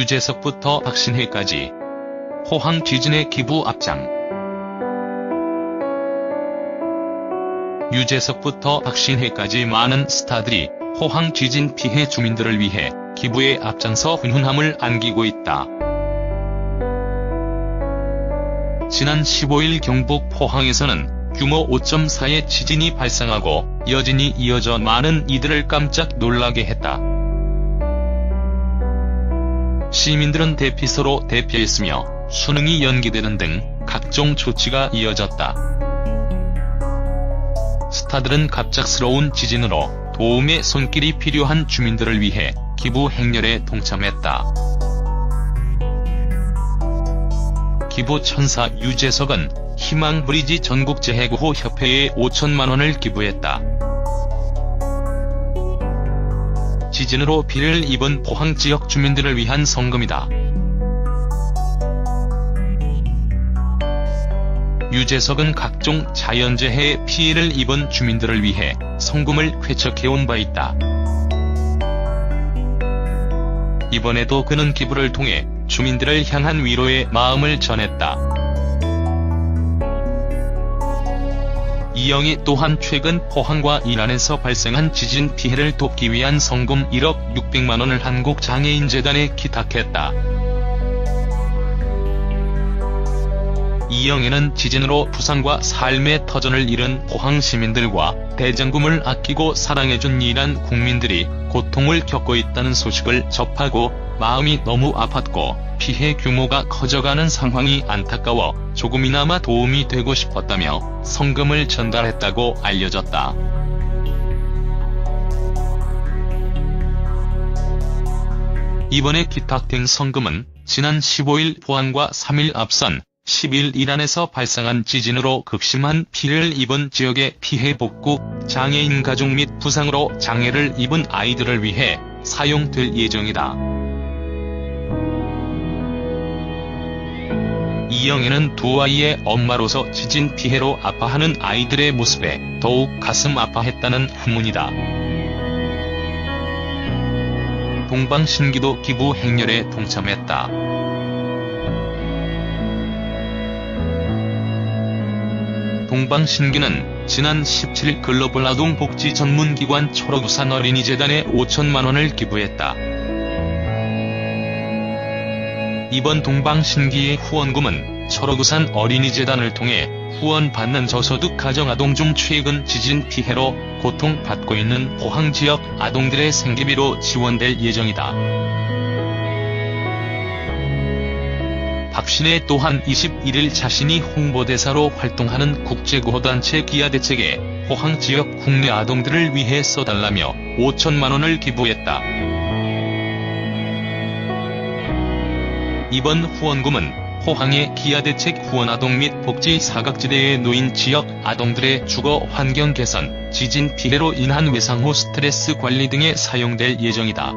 유재석부터 박신혜까지 포항 지진의 기부 앞장 유재석부터 박신혜까지 많은 스타들이 포항 지진 피해 주민들을 위해 기부에 앞장서 훈훈함을 안기고 있다. 지난 15일 경북 포항에서는 규모 5.4의 지진이 발생하고 여진이 이어져 많은 이들을 깜짝 놀라게 했다. 시민들은 대피소로 대피했으며 수능이 연기되는 등 각종 조치가 이어졌다. 스타들은 갑작스러운 지진으로 도움의 손길이 필요한 주민들을 위해 기부 행렬에 동참했다. 기부 천사 유재석은 희망브리지 전국재해구호 협회에 5천만 원을 기부했다. 지진으로 피해를 입은 포항 지역 주민들을 위한 성금이다. 유재석은 각종 자연재해에 피해를 입은 주민들을 위해 성금을 쾌척해온 바 있다. 이번에도 그는 기부를 통해 주민들을 향한 위로의 마음을 전했다. 이영희 또한 최근 포항과 이란에서 발생한 지진 피해를 돕기 위한 성금 1억 600만 원을 한국장애인재단에 기탁했다. 이영애는 지진으로 부상과 삶의 터전을 잃은 포항 시민들과 대장금을 아끼고 사랑해준 이란 국민들이 고통을 겪고 있다는 소식을 접하고 마음이 너무 아팠고 피해 규모가 커져가는 상황이 안타까워 조금이나마 도움이 되고 싶었다며 성금을 전달했다고 알려졌다. 이번에 기탁된 성금은 지난 15일 포항과 3일 앞선 10일 이란에서 발생한 지진으로 극심한 피해를 입은 지역의 피해 복구, 장애인 가족 및 부상으로 장애를 입은 아이들을 위해 사용될 예정이다. 이영애는 두 아이의 엄마로서 지진 피해로 아파하는 아이들의 모습에 더욱 가슴 아파했다는 후문이다. 동방신기도 기부 행렬에 동참했다. 동방신기는 지난 17일 글로벌 아동복지 전문기관 초록우산 어린이재단에 5천만 원을 기부했다. 이번 동방신기의 후원금은 초록우산 어린이재단을 통해 후원받는 저소득 가정아동 중 최근 지진 피해로 고통받고 있는 포항 지역 아동들의 생계비로 지원될 예정이다. 박신혜 또한 21일 자신이 홍보대사로 활동하는 국제구호단체 기아대책에 포항 지역 국내 아동들을 위해 써달라며 5천만원을 기부했다. 이번 후원금은 포항의 기아대책 후원아동 및 복지 사각지대에 놓인 지역 아동들의 주거 환경 개선, 지진 피해로 인한 외상 후 스트레스 관리 등에 사용될 예정이다.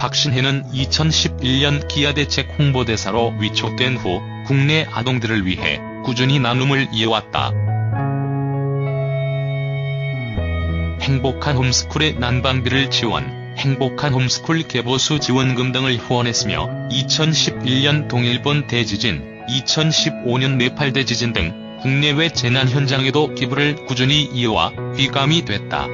박신혜는 2011년 기아대책 홍보대사로 위촉된 후 국내 아동들을 위해 꾸준히 나눔을 이어왔다. 행복한 홈스쿨의 난방비를 지원, 행복한 홈스쿨 개보수 지원금 등을 후원했으며 2011년 동일본 대지진, 2015년 네팔 대지진 등 국내외 재난 현장에도 기부를 꾸준히 이어와 귀감이 됐다.